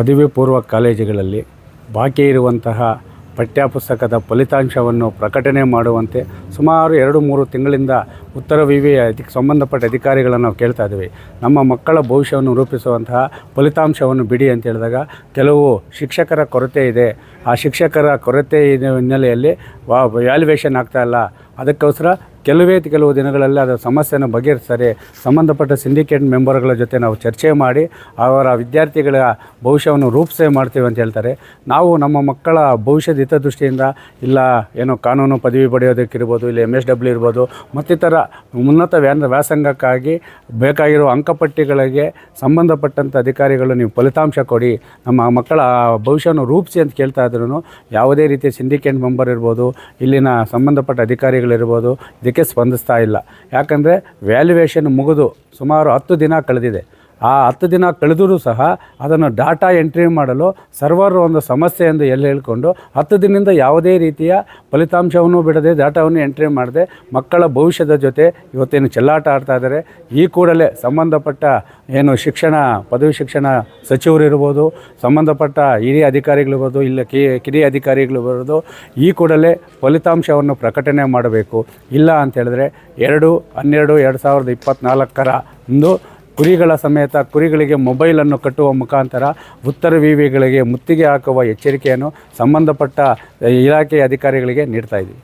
ಪದವಿ ಪೂರ್ವ ಕಾಲೇಜುಗಳಲ್ಲಿ ಬಾಕಿ ಇರುವಂತಹ ಪಠ್ಯಪುಸ್ತಕದ ಫಲಿತಾಂಶವನ್ನು ಪ್ರಕಟಣೆ ಮಾಡುವಂತೆ ಸುಮಾರು ಎರಡು ಮೂರು ತಿಂಗಳಿಂದ ಉತ್ತರ ವಿವಿ ಅದಕ್ಕೆ ಸಂಬಂಧಪಟ್ಟ ಅಧಿಕಾರಿಗಳನ್ನು ನಾವು ಕೇಳ್ತಾ ಇದ್ದೀವಿ. ನಮ್ಮ ಮಕ್ಕಳ ಭವಿಷ್ಯವನ್ನು ರೂಪಿಸುವಂತಹ ಫಲಿತಾಂಶವನ್ನು ಬಿಡಿ ಅಂತ ಹೇಳಿದಾಗ ಕೆಲವು ಶಿಕ್ಷಕರ ಕೊರತೆ ಇದೆ. ಆ ಶಿಕ್ಷಕರ ಕೊರತೆ ಇದೆ ಹಿನ್ನೆಲೆಯಲ್ಲಿ ವ್ಯಾಲ್ಯುವೇಷನ್ ಆಗ್ತಾ ಇಲ್ಲ. ಅದಕ್ಕೋಸ್ಕರ ಕೆಲವೇ ಕೆಲವು ದಿನಗಳಲ್ಲಿ ಅದರ ಸಮಸ್ಯೆಯನ್ನು ಬಗೆಹರಿಸ್ತಾರೆ ಸಂಬಂಧಪಟ್ಟ ಸಿಂಡಿಕೇಟ್ ಮೆಂಬರ್ಗಳ ಜೊತೆ ನಾವು ಚರ್ಚೆ ಮಾಡಿ ಅವರ ವಿದ್ಯಾರ್ಥಿಗಳ ಭವಿಷ್ಯವನ್ನು ರೂಪಿಸೇ ಮಾಡ್ತೀವಿ ಅಂತ ಹೇಳ್ತಾರೆ. ನಾವು ನಮ್ಮ ಮಕ್ಕಳ ಭವಿಷ್ಯದ ಹಿತದೃಷ್ಟಿಯಿಂದ ಇಲ್ಲ, ಏನೋ ಕಾನೂನು ಪದವಿ ಪಡೆಯೋದಕ್ಕಿರ್ಬೋದು, ಇಲ್ಲ ಎಂ ಎಸ್ ಡಬ್ಲ್ಯೂ ಇರ್ಬೋದು, ಮತ್ತಿತರ ಉನ್ನತ ವ್ಯಾನ್ ವ್ಯಾಸಂಗಕ್ಕಾಗಿ ಬೇಕಾಗಿರೋ ಅಂಕಪಟ್ಟಿಗಳಿಗೆ ಸಂಬಂಧಪಟ್ಟಂಥ ಅಧಿಕಾರಿಗಳು ನೀವು ಫಲಿತಾಂಶ ಕೊಡಿ, ನಮ್ಮ ಮಕ್ಕಳ ಭವಿಷ್ಯವನ್ನು ರೂಪಿಸಿ ಅಂತ ಕೇಳ್ತಾ ಇದ್ರು ಯಾವುದೇ ರೀತಿಯ ಸಿಂಡಿಕೇಟ್ ಮೆಂಬರ್ ಇರ್ಬೋದು, ಇಲ್ಲಿನ ಸಂಬಂಧಪಟ್ಟ ಅಧಿಕಾರಿಗಳಿರ್ಬೋದು ಇದಕ್ಕೆ ಸ್ಪಂದಿಸ್ತಾ ಇಲ್ಲ. ಯಾಕಂದರೆ ವ್ಯಾಲ್ಯುವೇಷನ್ ಮುಗಿದು ಸುಮಾರು ಹತ್ತು ದಿನ ಕಳೆದಿದೆ. ಆ ಹತ್ತು ದಿನ ಕಳೆದರೂ ಸಹ ಅದನ್ನು ಡಾಟಾ ಎಂಟ್ರಿ ಮಾಡಲು ಸರ್ವರ್ ಒಂದು ಸಮಸ್ಯೆ ಎಂದು ಎಲ್ಲಿ ಹೇಳ್ಕೊಂಡು ಹತ್ತು ದಿನದಿಂದ ಯಾವುದೇ ರೀತಿಯ ಫಲಿತಾಂಶವನ್ನು ಬಿಡದೆ ಡಾಟಾವನ್ನು ಎಂಟ್ರಿ ಮಾಡದೆ ಮಕ್ಕಳ ಭವಿಷ್ಯದ ಜೊತೆ ಇವತ್ತೇನು ಚೆಲ್ಲಾಟ ಆಡ್ತಾ ಇದ್ದಾರೆ. ಈ ಕೂಡಲೇ ಸಂಬಂಧಪಟ್ಟ ಏನು ಶಿಕ್ಷಣ, ಪದವಿ ಶಿಕ್ಷಣ ಸಚಿವರಿರ್ಬೋದು ಸಂಬಂಧಪಟ್ಟ ಹಿರಿಯ ಅಧಿಕಾರಿಗಳಿರ್ಬೋದು ಇಲ್ಲ ಕಿ, ಕಿರಿಯ ಅಧಿಕಾರಿಗಳಿರ್ಬೋದು ಈ ಕೂಡಲೇ ಫಲಿತಾಂಶವನ್ನು ಪ್ರಕಟಣೆ ಮಾಡಬೇಕು. ಇಲ್ಲ ಅಂತ ಹೇಳಿದ್ರೆ ಎರಡು, ಹನ್ನೆರಡು, ಎರಡು ಸಾವಿರದ ಇಪ್ಪತ್ತ್ನಾಲ್ಕರ ಒಂದು ಕುರಿಗಳ ಸಮೇತ ಕುರಿಗಳಿಗೆ ಮೊಬೈಲನ್ನು ಕಟ್ಟುವ ಮುಖಾಂತರ ಉತ್ತರ ವಿವಿಗಳಿಗೆ ಮುತ್ತಿಗೆ ಹಾಕುವ ಎಚ್ಚರಿಕೆಯನ್ನು ಸಂಬಂಧಪಟ್ಟ ಇಲಾಖೆಯ ಅಧಿಕಾರಿಗಳಿಗೆ ನೀಡ್ತಾ ಇದ್ದೀವಿ.